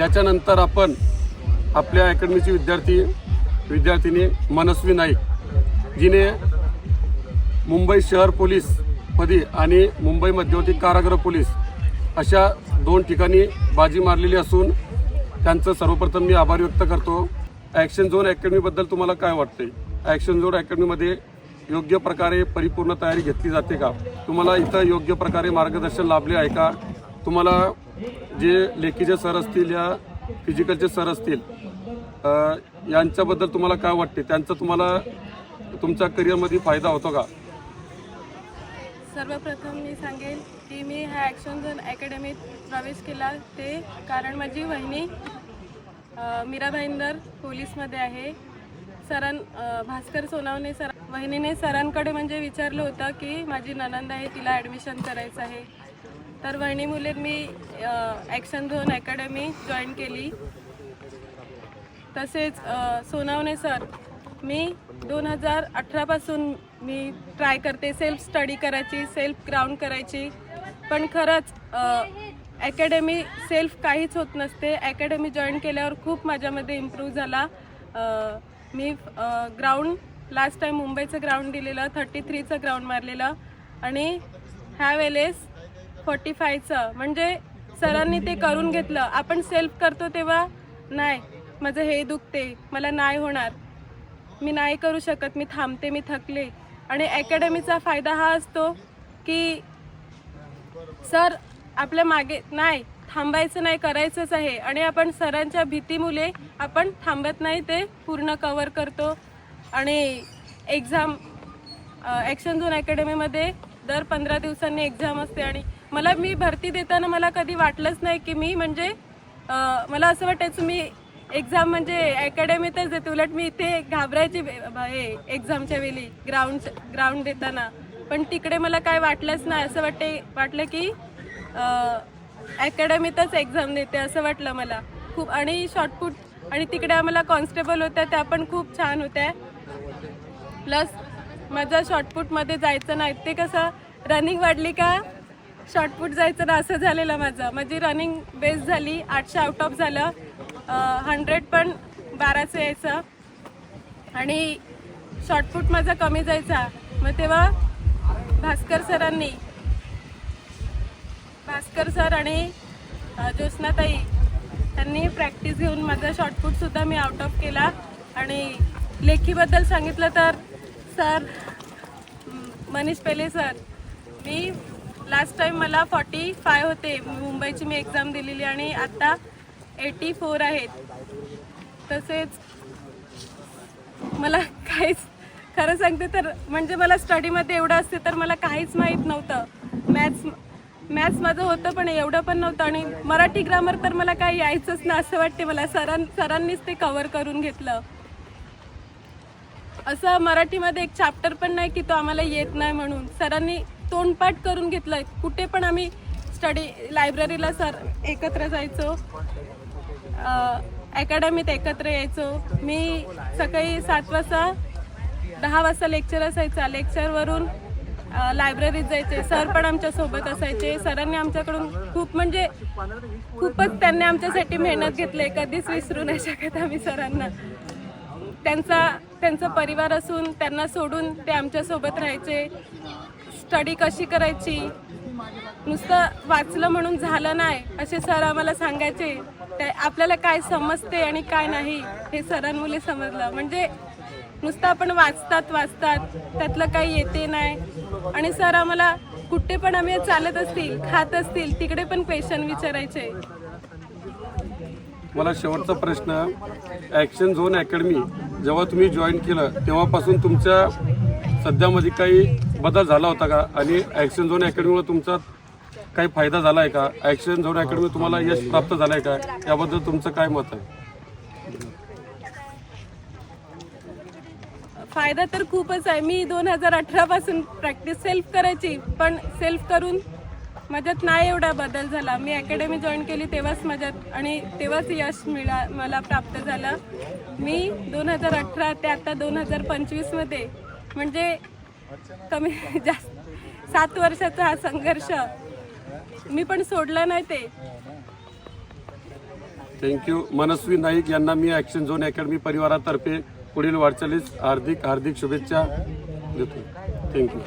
त्याच्यानंतर आपण आपल्या अकॅडमीची विद्यार्थी विद्यार्थिनी मनस्वी नाईक जिने मुंबई शहर पोलीसमध्ये आणि मुंबई मध्यवर्ती कारागृह पोलीस अशा दोन ठिकाणी बाजी मारलेली असून त्यांचं सर्वप्रथम मी आभार व्यक्त करतो. ॲक्शन झोन अकॅडमीबद्दल तुम्हाला काय वाटते ॲक्शन झोन अकॅडमीमध्ये योग्य प्रकारे परिपूर्ण तयारी घेतली जाते का? तुम्हाला इथं योग्य प्रकारे मार्गदर्शन लाभले आहे का? तुम्हाला जे लेखीचे सर असतील या फिजिकलचे सर असतील यांच्याबद्दल तुम्हाला काय वाटते? त्यांचा तुम्हाला तुमच्या करिअरमध्ये फायदा होतो का? सर्वप्रथम मी सांगेन की मी ह्या ॲक्शन झोन अकॅडमीत प्रवेश केला. ते कारण माझी वहिनी मीरा भाईंदर पोलीसमध्ये आहे. सरां भास्कर सोनावणे सर वहिनीने सरांकडे म्हणजे विचारलं होतं की माझी ननंद आहे तिला ॲडमिशन करायचं आहे. तर वहिनी मुले मी ॲक्शन झोन अकॅडमी जॉईन केली. तसेच सोनावने सोनावणे सर मी दोन हजार अठरापासून मी ट्राय करते सेल्फ स्टडी करायची सेल्फ ग्राउंड करायची. पण खरंच अकॅडमी सेल्फ काहीच होत नसते. अकॅडमी जॉईन केल्यावर खूप माझ्यामध्ये इम्प्रूव्ह झाला. मी ग्राउंड लास्ट टाईम मुंबईचं ग्राउंड दिलेलं थर्टी थ्रीचं ग्राउंड मारलेलं. आणि ह्या वेळेस फोर्टी फायचं म्हणजे सरांनी ते करून घेतलं. आपण सेल्फ करतो तेव्हा नाही माझं हे दुखते मला नाही होणार. मी नाही करू शकत. मी थांबते मी थकले. आणि अकॅडमीचा फायदा हा असतो की सर आपल्या मागे नाही थांबायचं नाही करायचंच आहे. आणि आपण सरांच्या भीतीमुळे आपण थांबत नाही ते पूर्ण कवर करतो. आणि एक्झाम ॲक्शन झोन अकॅडमीमध्ये दर पंधरा दिवसांनी एक्झाम असते आणि मला मी भरती देताना मला कधी वाटलंच नाही की मी म्हणजे मला असं वाटायचं मी एक्झाम म्हणजे अकॅडमीतच देते. उलट मी इथे घाबरायची हे एक्झामच्या वेळी ग्राउंड ग्राउंड देताना. पण तिकडे मला काय वाटलंच नाही. असं वाटते वाटलं की अकॅडमीतच एक्झाम देते असं वाटलं मला. खूप आणि शॉर्टपुट आणि तिकडे आम्हाला कॉन्स्टेबल होत्या त्या पण खूप छान होत्या. प्लस माझं शॉर्टपुटमध्ये जायचं नाही. ते कसं रनिंग वाढली का शॉर्टपुट जायचं ना असं झालेलं माझं. माझी रनिंग बेस्ट झाली आठशे आउट ऑफ झालं. हंड्रेड पण बाराचं यायचं. आणि शॉर्टपुट माझा कमी जायचा. मग तेव्हा भास्कर सरांनी भास्कर सर आणि अ, ज्योत्स्नाताई त्यांनी प्रॅक्टिस घेऊन माझा शॉर्टपुटसुद्धा मी आउट ऑफ केला. आणि लेखीबद्दल सांगितलं तर सर मनीष पेले सर मी लास्ट टाईम मला फॉर्टी फाय होते मुंबईची मी एक्झाम दिलेली आणि आत्ता एटी फोर आहेत तसेच मला काहीच खरं सांगते तर म्हणजे मला स्टडीमध्ये एवढं असते तर मला काहीच माहीत नव्हतं. मॅथ्स मॅथ्स माझं होतं पण एवढं पण नव्हतं आणि मराठी ग्रामर तर मला काही यायचंच ना असं वाटते मला. सरां सरांनीच ते कवर करून घेतलं. असं मराठीमध्ये एक चॅप्टर पण नाही की तो आम्हाला येत नाही म्हणून. सरांनी तोंडपाठ करून घेतलं कुठे पण आम्ही स्टडी लायब्ररीला सर एकत्र जायचो. अकॅडमीत एकत्र यायचो. मी सकाळी सात वाजता दहा वाजता लेक्चर असायचा. लेक्चरवरून लायब्ररीत जायचे. सर पण आमच्यासोबत असायचे. सरांनी आमच्याकडून खूप म्हणजे खूपच त्यांनी आमच्यासाठी मेहनत घेतली. कधीच विसरू नाही शकत आम्ही सरांना. त्यांचा त्यांचा परिवार असून त्यांना सोडून ते आमच्यासोबत राहायचे. स्टडी कशी करायची? नुसतं वाचलं म्हणून झालं नाही असे सर आम्हाला सांगायचे. ते आपल्याला काय समजते आणि काय नाही हे सरांमुळे समजलं. म्हणजे नुसतं आपण वाचतात वाचतात त्यातलं काही येते नाही. आणि सर आम्हाला कुठे पण आम्ही चालत असतील खात असतील तिकडे पण क्वेश्चन विचारायचे. मला शेवटचा प्रश्न ॲक्शन झोन अकॅडमी जेव्हा तुम्ही जॉईन केलं तेव्हापासून तुमच्या सध्यामध्ये काही बदल झाला होता का? आणि ॲक्शन झोन अकॅडमीमुळे तुमचा काही फायदा झाला आहे का? ॲक्शन झोन अकॅडमी तुम्हाला यश प्राप्त झालं आहे का? याबद्दल तुमचं काय मत आहे? फायदा तर खूपच आहे. मी दोन हजार अठरापासून प्रॅक्टिस सेल्फ करायची पण सेल्फ करून माझ्यात नाही एवढा बदल झाला. मी अकॅडमी जॉईन केली तेव्हाच माझ्यात आणि तेव्हाच यश मिळा मला प्राप्त झालं. मी दोन हजार अठरा ते आता दोन हजार पंचवीसमध्ये म्हणजे कमी जास्त सात वर्षाचा हा संघर्ष. मी पण सोडला नाही ते. थँक्यू मनस्वी नाईक यांना मी ॲक्शन झोन अकॅडमी परिवारातर्फे पुढील वाटचालीस हार्दिक हार्दिक शुभेच्छा देतो. थँक्यू